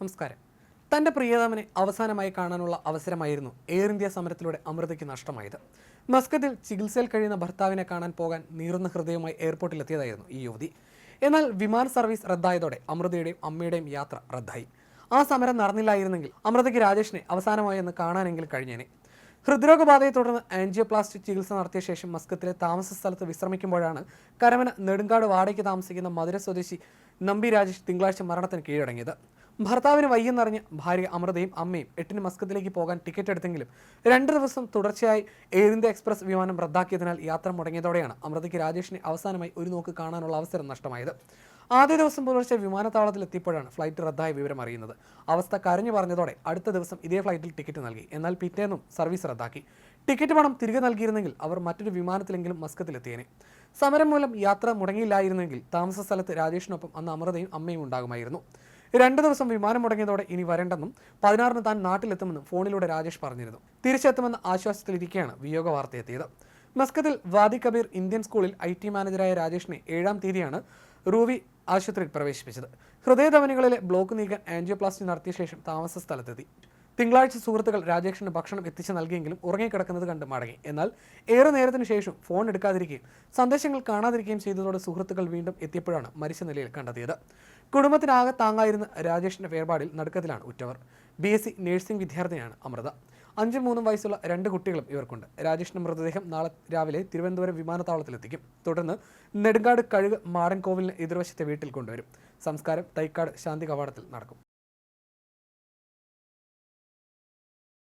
നമസ്കാരം. തന്റെ പ്രിയതമനെ അവസാനമായി കാണാനുള്ള അവസരമായിരുന്നു എയർ ഇന്ത്യ സമരത്തിലൂടെ അമൃതയ്ക്ക് നഷ്ടമായത്. മസ്കത്തിൽ ചികിത്സയിൽ കഴിയുന്ന ഭർത്താവിനെ കാണാൻ പോകാൻ നീറുന്ന ഹൃദയവുമായി എയർപോർട്ടിലെത്തിയതായിരുന്നു ഈ യുവതി. എന്നാൽ വിമാന സർവീസ് റദ്ദായതോടെ അമൃതയുടെയും അമ്മയുടെയും യാത്ര റദ്ദായി. ആ സമരം നടന്നില്ലായിരുന്നെങ്കിൽ അമൃതയ്ക്ക് രാജേഷിനെ അവസാനമായി ഒന്ന് കാണാനെങ്കിൽ കഴിഞ്ഞേനെ. ഹൃദ്രോഗബാധയെ തുടർന്ന് ആൻജിയോപ്ലാസ്റ്റിക് ചികിത്സ നടത്തിയ ശേഷം മസ്കത്തിലെ താമസ സ്ഥലത്ത് വിശ്രമിക്കുമ്പോഴാണ് കരമന നെടുങ്കാട് വാടകയ്ക്ക് താമസിക്കുന്ന മധുര സ്വദേശി നമ്പി രാജേഷ് തിങ്കളാഴ്ച മരണത്തിന് കീഴടങ്ങിയത്. ഭർത്താവിന് വയ്യെന്നറിഞ്ഞ് ഭാര്യ അമൃതയും അമ്മയും എട്ടിന് മസ്കത്തിലേക്ക് പോകാൻ ടിക്കറ്റ് എടുത്തെങ്കിലും രണ്ട് ദിവസം തുടർച്ചയായി എയർ ഇന്ത്യ എക്സ്പ്രസ് വിമാനം റദ്ദാക്കിയതിനാൽ യാത്ര മുടങ്ങിയതോടെയാണ് അമൃതയ്ക്ക് രാജേഷിനെ അവസാനമായി ഒരു നോക്ക് കാണാനുള്ള അവസരം നഷ്ടമായത്. ആദ്യ ദിവസം പുലർച്ചെ വിമാനത്താവളത്തിൽ എത്തിയപ്പോഴാണ് ഫ്ലൈറ്റ് റദ്ദായ വിവരം അറിയുന്നത്. അവസ്ഥ കരഞ്ഞു പറഞ്ഞതോടെ അടുത്ത ദിവസം ഇതേ ഫ്ലൈറ്റിൽ ടിക്കറ്റ് നൽകി. എന്നാൽ പിറ്റേന്നും സർവീസ് റദ്ദാക്കി. ടിക്കറ്റ് പണം തിരികെ നൽകിയിരുന്നെങ്കിൽ അവർ മറ്റൊരു വിമാനത്തിലെങ്കിലും മസ്കത്തിലെത്തിയേനെ. സമരം മൂലം യാത്ര മുടങ്ങിയില്ലായിരുന്നെങ്കിൽ താമസ സ്ഥലത്ത് രാജേഷിനൊപ്പം അന്ന് അമൃതയും അമ്മയും ഉണ്ടാകുമായിരുന്നു. രണ്ടു ദിവസം വിമാനം മുടങ്ങിയതോടെ ഇനി വരണ്ടെന്നും പതിനാറിന് താൻ നാട്ടിലെത്തുമെന്നും ഫോണിലൂടെ രാജേഷ് പറഞ്ഞിരുന്നു. തിരിച്ചെത്തുമെന്ന ആശ്വാസത്തിലിരിക്കെയാണ് വിയോഗ വാർത്തയെത്തിയത്. മസ്കത്തിൽ വാദി കബീർ ഇന്ത്യൻ സ്കൂളിൽ ഐ ടി മാനേജരായ രാജേഷിനെ ഏഴാം തീയതിയാണ് റൂവി ആശുപത്രിയിൽ പ്രവേശിപ്പിച്ചത്. ഹൃദയധമനികളിലെ ബ്ലോക്ക് നീക്കാൻ ആൻജിയോപ്ലാസ്റ്റി നടത്തിയ ശേഷം താമസ സ്ഥലത്തെത്തി. തിങ്കളാഴ്ച സുഹൃത്തുക്കൾ രാജേഷിന് ഭക്ഷണം എത്തിച്ചു നൽകിയെങ്കിലും ഉറങ്ങിക്കിടക്കുന്നത് കണ്ട് മടങ്ങി. എന്നാൽ ഏറെ നേരത്തിന് ശേഷം ഫോൺ എടുക്കാതിരിക്കുകയും സന്ദേശങ്ങൾ കാണാതിരിക്കുകയും ചെയ്തതോടെ സുഹൃത്തുക്കൾ വീണ്ടും എത്തിയപ്പോഴാണ് മരിച്ച നിലയിൽ കണ്ടെത്തിയത്. കുടുംബത്തിനാകെ താങ്ങായിരുന്ന രാജേഷിന്റെ വേർപാടിൽ നടുക്കത്തിലാണ് ഉറ്റവർ. ബി എസ് സി നഴ്സിംഗ് വിദ്യാർത്ഥിനിയാണ് അമൃത. അഞ്ചും മൂന്നും വയസ്സുള്ള രണ്ട് കുട്ടികളും ഇവർക്കുണ്ട്. രാജേഷിന്റെ മൃതദേഹം നാളെ രാവിലെ തിരുവനന്തപുരം വിമാനത്താവളത്തിലെത്തിക്കും. തുടർന്ന് നെടുങ്കാട് കഴുക് മാടൻകോവിലിന് എതിർവശത്തെ വീട്ടിൽ കൊണ്ടുവരും. സംസ്കാരം തൈക്കാട് ശാന്തി കവാടത്തിൽ നടക്കും.